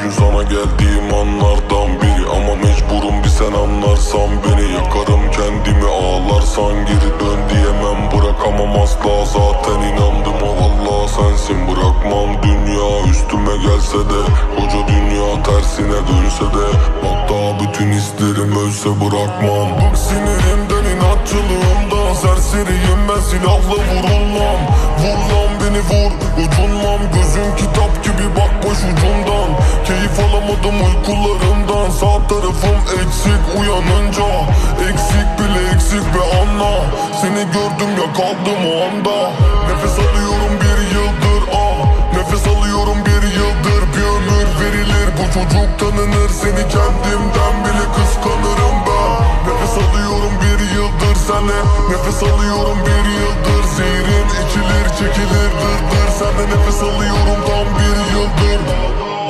gün sana geldiğim anlardan biri Ama mecburum bir sen anlarsan beni Yakarım kendimi ağlarsan geri dön diyemem. Bırakamam asla zaten inandım o Allah sensin. Bırakmam dünya üstüme gelse de Koca dünya tersine dönse de. Hatta bütün hislerim ölse bırakmam. Bak sinirimden inatçılığımdan Serseriyim ben silahla vurulmam Vur lan beni vur. Ucunmam Gözüm kitap gibi bak boş ucundan. Keyif alamadım uykularımdan. Sağ tarafım eksik uyanınca. Eksik bile eksik be anla. Seni gördüm ya kaldım o anda. Nefes alıyorum bir yıldır ah. Nefes alıyorum bir yıldır. Bir ömür verilir bu çocuk tanınır. Seni kendimden bile kıskanırım ben. Nefes alıyorum bir yıldır sene Nefes alıyorum bir yıldır İçilir çekilir. Dırdır Senden nefes alıyorum tam bir yıldır.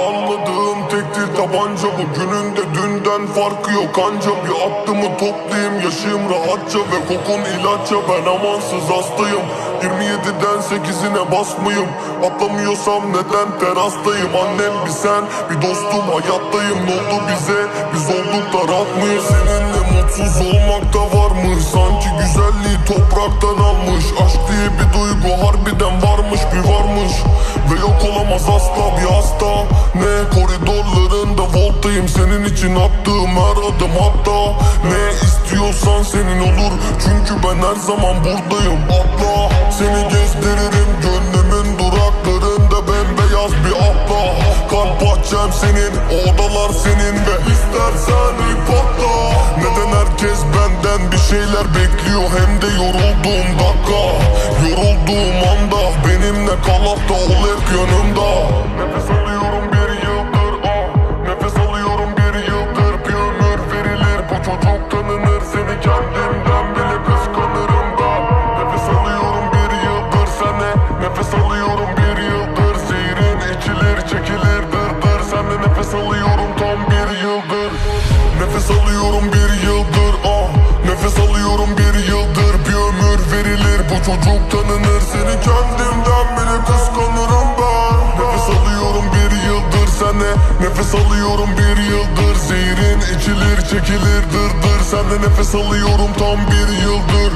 Anladığım tektir tabanca Bugünün de dünden farkı yok Anca. Bir aklımı toplayayım Yaşayayım rahatça ve kokun ilaçça. Ben amansız hastayım. 27'den 8'ine basmayayım. Atlamıyorsam neden terastayım? Annem bir sen bir dostum hayattayım. Ne oldu bize? Biz olduk da rahat mıyız? Seninle mutsuz olmak da var mı? Sanki güzelliği topraktan almış. Aşk diye bir duygu olamaz asla bir hasta. Ne koridorlarında voltayım Senin için attığım her adım hatta. Ne istiyorsan senin olur Çünkü ben her zaman buradayım. Atla seni gezdiririm Gönlümün duraklarında bembeyaz bir atla. Kalp bahçem senin odalar senin Ve istersen ip atla Neden herkes benden bir şeyler bekliyor? Hem de yorulduğum dakika. Yorulduğum anda benimle kal hatta ol hep yanımda alıyorum bir yıldır ah. Nefes alıyorum bir yıldır Bir ömür verilir. Bu çocuk tanınır Seni kendimden bile kıskanırım ben. Nefes alıyorum bir yıldır sene Nefes alıyorum bir yıldır. Zehrin içilir çekilir dırdır. Sende nefes alıyorum tam bir yıldır